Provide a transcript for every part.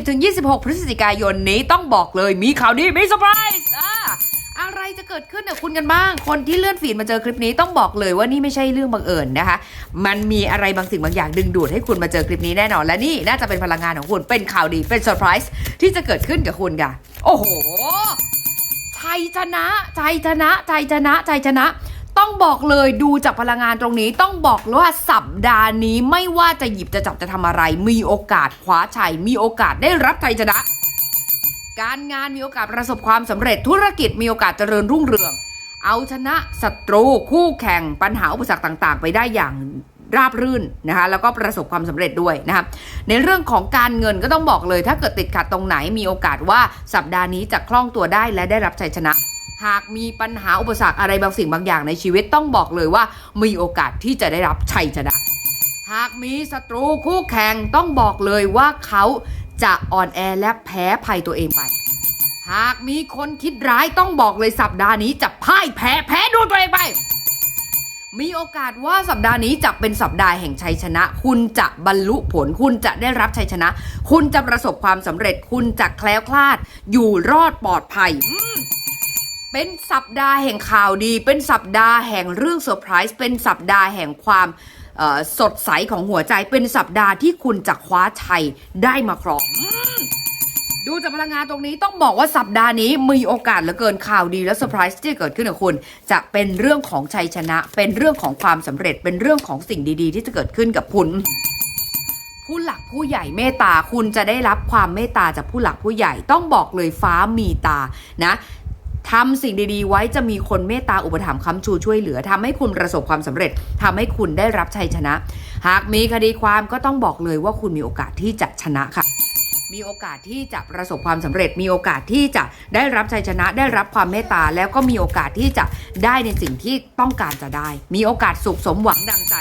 20-26 พฤศจิกายนนี้ต้องบอกเลยมีข่าวดีมีเซอร์ไพรส์อ่าอะไรจะเกิดขึ้นกับคุณกันบ้าง คนที่เลื่อนฟีดมาเจอคลิปนี้ต้องบอกเลยว่านี่ไม่ใช่เรื่องบังเอิญนะคะ มันมีอะไรบางสิ่งบางอย่างดึงดูดให้คุณมาเจอคลิปนี้แน่นอน และนี่น่าจะเป็นพลังงานของคุณเป็นข่าวดีเป็นเซอร์ไพรส์ที่จะเกิดขึ้นกับคุณค่ะโอ้โหชัยชนะใจชนะใจชนะใจชนะ ต้องบอกเลยดูจากพลังงานตรงนี้ต้องบอกเลยว่าสัปดาห์นี้ไม่ว่าจะหยิบจะจับจะทำอะไร มีโอกาสคว้าชัย มีโอกาสได้รับชัยชนะ การงานมีโอกาสประสบความสำเร็จธุรกิจมีโอกาสเจริญรุ่งเรือง เอาชนะศัตรูคู่แข่งปัญหาอุปสรรคต่าง ๆ ไปได้อย่างราบรื่นนะคะแล้วก็ประสบความสำเร็จด้วยนะคะในเรื่องของการเงินก็ต้องบอกเลย ถ้าเกิดติดขัดตรงไหนมีโอกาสว่าสัปดาห์นี้จะคล่องตัวได้และได้รับชัยชนะ หากมีปัญหาอุปสรรคอะไรบางสิ่งบางอย่างในชีวิตต้องบอกเลยว่า มีโอกาสที่จะได้รับชัยชนะ หากมีศัตรูคู่แข่งต้องบอกเลยว่าเขาจะอ่อนแอและแพ้ภัยตัวเองไป หากมีคนคิดร้ายต้องบอกเลยสัปดาห์นี้จะพ่ายแพ้แพ้ดวงตัวเองไป มีโอกาสว่าสัปดาห์นี้จะเป็นสัปดาห์แห่งชัยชนะ คุณจะบรรลุผล คุณจะได้รับชัยชนะ คุณจะประสบความสำเร็จ คุณจะแคล้วคลาด อยู่รอดปลอดภัยอื เป็นสัปดาห์แห่งข่าวดี เป็นสัปดาห์แห่งเรื่องเซอร์ไพรส์ เป็นสัปดาห์แห่งความสดใสของหัวใจ เป็นสัปดาห์ที่คุณจะคว้าชัยได้มาครองดูจากพลังงานตรงนี้ต้องบอกว่าสัปดาห์นี้มีโอกาสเหลือเกินข่าวดีและเซอร์ไพรส์ที่จะเกิดขึ้นกับคุณ จะเป็นเรื่องของชัยชนะ เป็นเรื่องของความสำเร็จ เป็นเรื่องของสิ่งดี ๆ ที่จะเกิดขึ้นกับคุณ ผู้หลักผู้ใหญ่เมตตาคุณจะได้รับความเมตตาจากผู้หลักผู้ใหญ่ต้องบอกเลยฟ้ามีตานะ ทำสิ่งดีๆ ไว้จะมีคนเมตตาอุปถัมภ์ค้ำชูช่วยเหลือทำให้คุณประสบความสำเร็จทำให้คุณได้รับชัยชนะ หากมีคดีความก็ต้องบอกเลยว่าคุณมีโอกาสที่จะชนะค่ะมีโอกาสที่จะประสบความสำเร็จ มีโอกาสที่จะได้รับชัยชนะ ได้รับความเมตตา แล้วก็มีโอกาสที่จะได้ในสิ่งที่ต้องการจะได้ มีโอกาสสุขสมหวังดังใจ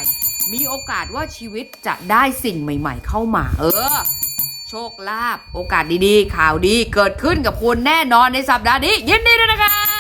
มีโอกาสว่าชีวิตจะได้สิ่งใหม่ ๆ เข้ามา เออ โชคลาภโอกาสดีๆ ข่าวดีเกิดขึ้นกับคุณแน่นอนในสัปดาห์นี้ยินดีด้วยนะคะ